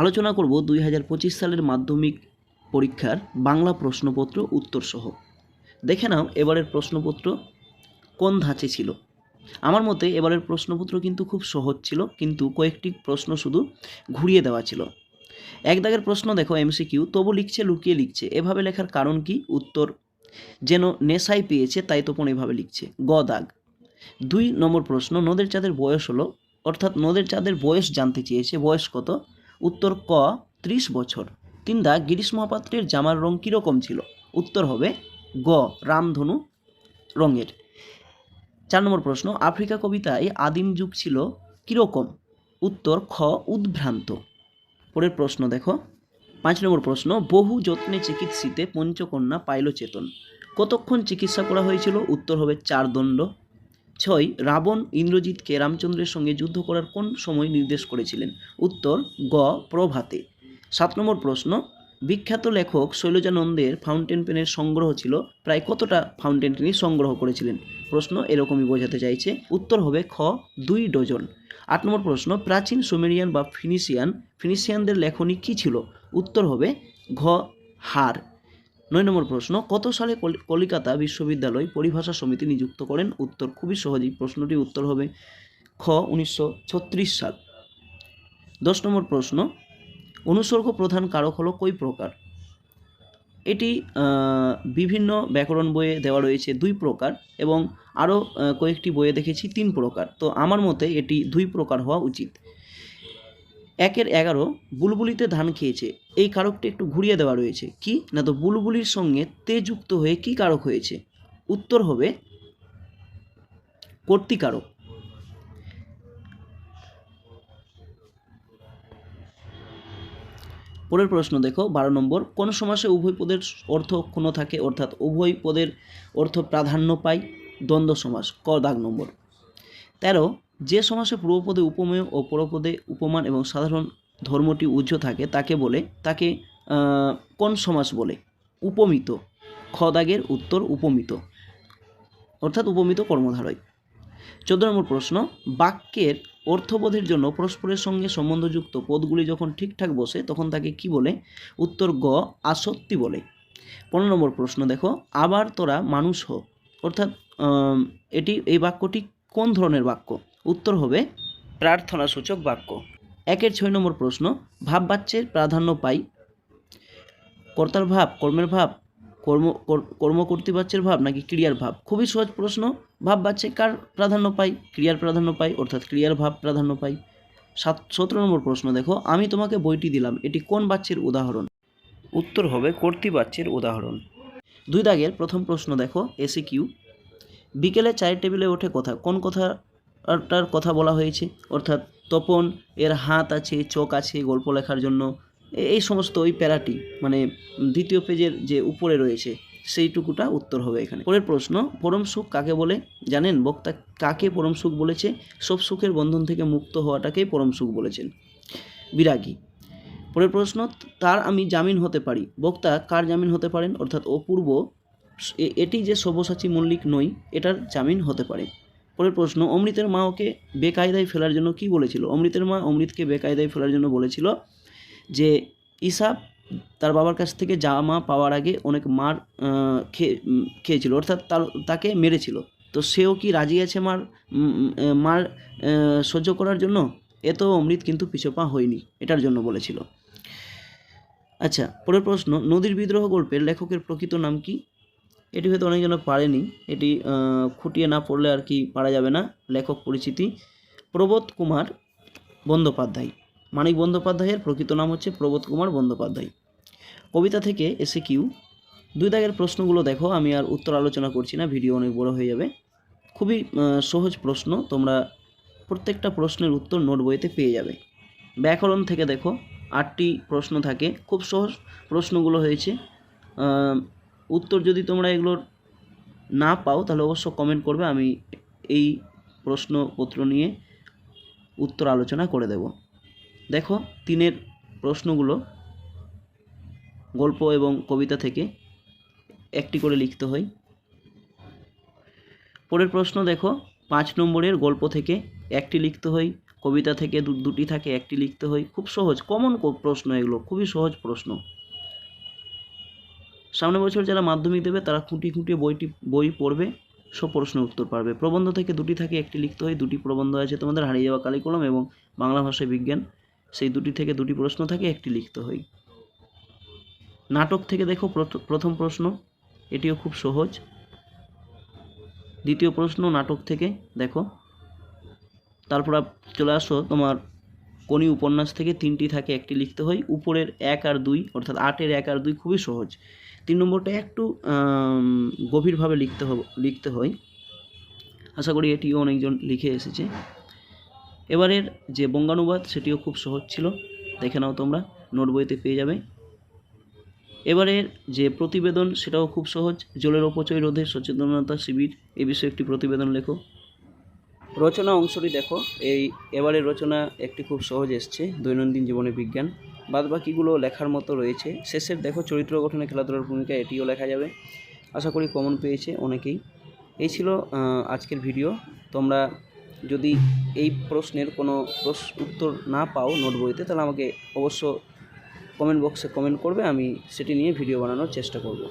আলোচনা করব দুই হাজার পঁচিশ সালের মাধ্যমিক পরীক্ষার বাংলা প্রশ্নপত্র উত্তরসহ। দেখে নাও এবারের প্রশ্নপত্র কোন ধাঁচে ছিল। আমার মতে এবারের প্রশ্নপত্র কিন্তু খুব সহজ ছিল, কিন্তু কয়েকটি প্রশ্ন শুধু ঘুরিয়ে দেওয়া ছিল। এক দাগের প্রশ্ন দেখো, এমসিকিউ, তবু লিখছে, লুকিয়ে লিখছে। এভাবে লেখার কারণ কি? উত্তর, যেন নেশায় পেয়েছে, তাই তপন এভাবে লিখছে। গ দাগ। দুই নম্বর প্রশ্ন, নদের চাঁদের বয়স হলো, অর্থাৎ নদের চাঁদের বয়স জানতে চেয়েছে, বয়স কত? উত্তর ক, ত্রিশ বছর। তিন দাগ গিরিশ মহাপাত্রের জামার রং কীরকম ছিল? উত্তর হবে গ, রামধনু রঙের। চার নম্বর প্রশ্ন, আফ্রিকা কবিতায় আদিম যুগ ছিল কীরকম? উত্তর খ, উদ্ভ্রান্ত। পরের প্রশ্ন দেখো। পাঁচ নম্বর প্রশ্ন, বহু যত্নে চিকিৎসিতে পঞ্চকন্যা পাইল চেতন কতক্ষণ চিকিৎসা করা হয়েছিল? উত্তর হবে চার দণ্ড। ছয়, রাবণ, ইন্দ্রজিৎকে রামচন্দ্রের সঙ্গে যুদ্ধ করার কোন সময় নির্দেশ করেছিলেন? উত্তর, গ, প্রভাতে। সাত নম্বর প্রশ্ন, বিখ্যাত লেখক শৈলজানন্দের ফাউন্টেন পেনের সংগ্রহ ছিল, প্রায় কতটা ফাউন্টেন তিনি সংগ্রহ করেছিলেন? প্রশ্ন এরকমই বোঝাতে চাইছে। উত্তর হবে খ, দুই ডজন। আট নম্বর প্রশ্ন, প্রাচীন সুমেরিয়ান বা ফিনিশিয়ান, ফিনিশিয়ানদের লেখনী কী ছিল? উত্তর হবে ঘ, হার। নয় নম্বর প্রশ্ন, কত সালে কলি- কলিকাতা বিশ্ববিদ্যালয় পরিভাষা সমিতি নিযুক্ত করেন? উত্তর খুবই সহজেই, প্রশ্নটির উত্তর হবে খ, উনিশশো ছত্রিশ সাল। দশ নম্বর প্রশ্ন, অনুসর্গ প্রধান কারক হলো কই প্রকার? এটি বিভিন্ন ব্যাকরণ বইয়ে দেওয়া রয়েছে দুই প্রকার এবং আরও কয়েকটি বইয়ে দেখেছি তিন প্রকার। তো আমার মতে এটি দুই প্রকার হওয়া উচিত। একের এগারো বুলবুলিতে ধান খেয়েছে। এই কারকটি একটু ঘুরিয়ে দেওয়া রয়েছে। কি? না তো বুলবুলির সঙ্গে তে যুক্ত হয়ে কি কারক হয়েছে? উত্তর হবে কর্তিকারক পরের প্রশ্ন দেখো, বারো নম্বর, কোন সমাসে উভয় পদের অর্থ ক্ষণ থাকে? অর্থাৎ উভয় পদের অর্থ প্রাধান্য পায় দ্বন্দ্ব সমাস, ক দাগ নম্বর। তেরো যে সমাসে পূর্বপদে উপমেয় ও পরপদে উপমান এবং সাধারণ ধর্মটি উজ্জ্ব থাকে, তাকে বলে, তাকে কোন সমাস বলে? উপমিত। খদাগের উত্তর উপমিত। অর্থাৎ উপমিত কর্মধারয়। চোদ্দ নম্বর প্রশ্ন, বাক্যের অর্থবোধের জন্য পরস্পরের সঙ্গে সম্বন্ধযুক্ত পদগুলি যখন ঠিকঠাক বসে, তখন তাকে কি বলে? উত্তর গ, আসক্তি বলে। পনেরো নম্বর প্রশ্ন, দেখো, আবার তোরা মানুষ হ। অর্থাৎ এটি, এই বাক্যটি কোন ধরনের বাক্য? উত্তর হবে প্রার্থনা সূচক বাক্য। একের ছয় নম্বর প্রশ্ন ভাব বাচ্যের প্রাধান্য পাই। কর্তার ভাব, কর্মের ভাব, কর্ম, কর- কর্ম কর্তৃবাচ্যের ভাব নাকি ক্রিয়ার ভাব? খুবই সহজ প্রশ্ন ভাব বাচ্চে কার প্রাধান্য পাই? ক্রিয়ার প্রাধান্য পাই, অর্থাৎ ক্রিয়ার ভাব প্রাধান্য পাই। সাত, সতেরো নম্বর প্রশ্ন, দেখো, আমি তোমাকে বইটি দিলাম, এটি কোন বাচ্যের উদাহরণ? উত্তর হবে কর্তৃবাচ্যের উদাহরণ। দুই দাগের প্রথম প্রশ্ন, দেখো, এসি কিউ। বিকেলে চায়ের টেবিলে ওঠে কথা, কোন কথাটার কথা বলা হয়েছে। অর্থাৎ তপন, এর হাত আছে, চোখ আছে গল্প লেখার জন্য। এই সমস্ত ওই প্যারাটি মানে দ্বিতীয় পেজের যে উপরে রয়েছে, সেইটুকুটা উত্তর হবে এখানে। পরের প্রশ্ন, পরম সুখ কাকে বলে? জানেন, বক্তা কাকে পরম সুখ বলেছে? সব সুখের বন্ধন থেকে মুক্ত হওয়াটাকেই পরম সুখ বলেছেন। বিরাগী। পরের প্রশ্ন, তার আমি জামিন হতে পারি। বক্তা কার জামিন হতে পারেন? অর্থাৎ অপূর্ব এটি যে সব্যসাচী মল্লিক নই, এটার জামিন হতে পারে। পরের প্রশ্ন, অমৃতের মা ওকে বেকায়দায় ফেলার জন্য কি বলেছিল? অমৃতের মা অমৃতকে বেকায়দায় ফেলার জন্য বলেছিল যে ইসাব তার বাবার কাছ থেকে জামা পাওয়ার আগে অনেক মার খেয়ে খেয়েছিল, অর্থাৎ তার, তাকে মেরেছিল। তো সেও কি রাজি আছে মার মার সহ্য করার জন্য? এত অমৃত কিন্তু পিছপা হয়নি, এটার জন্য বলেছিল। আচ্ছা পরের প্রশ্ন, নদীর বিদ্রোহ গল্পের লেখকের প্রকৃত নাম কি? এটি হয়তো অনেকজন পারেনি। এটি খুঁটিয়ে না পড়লে আর কি পারা যাবে না। লেখক পরিচিতি প্রবোধ কুমার বন্দ্যোপাধ্যায়। মানিক বন্দ্যোপাধ্যায়ের প্রকৃত নাম হচ্ছে প্রবোধ কুমার বন্দ্যোপাধ্যায়। কবিতা থেকে এসে কিউ দুই দাগের প্রশ্নগুলো দেখো, আমি আর উত্তর আলোচনা করছি না, ভিডিও অনেক বড় হয়ে যাবে। খুবই সহজ প্রশ্ন, তোমরা প্রত্যেকটা প্রশ্নের উত্তর নোট বইতে পেয়ে যাবে। ব্যাকরণ থেকে দেখো, আটটি প্রশ্ন থাকে। খুব সহজ প্রশ্নগুলো হয়েছে। উত্তর যদি তোমরা এগুলোর না পাও, তাহলে অবশ্য কমেন্ট করবে, আমি এই প্রশ্নপত্র নিয়ে উত্তর আলোচনা করে দেব। দেখো, তিনের প্রশ্নগুলো গল্প এবং কবিতা থেকে একটি করে লিখতে হয়। পরের প্রশ্ন দেখো, পাঁচ নম্বরের গল্প থেকে একটি লিখতে হয়, কবিতা থেকে দুটি থাকে, একটি লিখতে হয়। খুব সহজ কমন প্রশ্ন এগুলো, খুবই সহজ প্রশ্ন। সামনের বছর যারা মাধ্যমিক দেবে, তারা খুঁটি খুঁটিয়ে বইটি, বই পড়বে, সব প্রশ্নের উত্তর পারবে। প্রবন্ধ থেকে দুটি থাকে, একটি লিখতে হয়, দুটি প্রবন্ধ আছে তোমাদের, হারিয়ে যাওয়া কালিকলম এবং বাংলা ভাষায় বিজ্ঞান। সেই দুটি থেকে দুটি প্রশ্ন থাকে, একটি লিখতে হয়। নাটক থেকে দেখো, প্রথ- প্রথম প্রশ্ন, এটিও খুব সহজ। দ্বিতীয় প্রশ্ন, নাটক থেকে দেখো। তারপর চলে আসো তোমার কোনি উপন্যাস থেকে তিনটি থাকে, একটি লিখতে হয়। উপরের এক আর দুই, অর্থাৎ আটের এক আর দুই খুবই সহজ। তিন নম্বরটা একটু গভীরভাবে লিখতে হবে, লিখতে হয়। আশা করি এটিও অনেকজন লিখে এসেছে। এবারের যে বঙ্গানুবাদ, সেটিও খুব সহজ ছিল। দেখে নাও তোমরা নোট বইতে পেয়ে যাবে। এবারের যে প্রতিবেদন, সেটাও খুব সহজ। জলের অপচয় রোধে সচেতনতা শিবির, এ বিষয়ে একটি প্রতিবেদন লেখো। রচনা অংশটি দেখো। এই এবারের রচনা একটি খুব সহজ এসছে, দৈনন্দিন জীবনে বিজ্ঞান। বাদবাকিগুলো লেখার মতো রয়েছে। শেষের দেখো, চরিত্র গঠনে খেলাধুলার ভূমিকা এটিও লেখা যাবে। আশা করি কমন পেয়েছে অনেকেই। এই ছিল আজকের ভিডিও তোমরা যদি এই প্রশ্নের কোনো প্রশ্ন, উত্তর না পাও নোট বইতে, তাহলে আমাকে অবশ্য কমেন্ট বক্সে কমেন্ট করবে। আমি সেটি নিয়ে ভিডিও বানানোর চেষ্টা করব।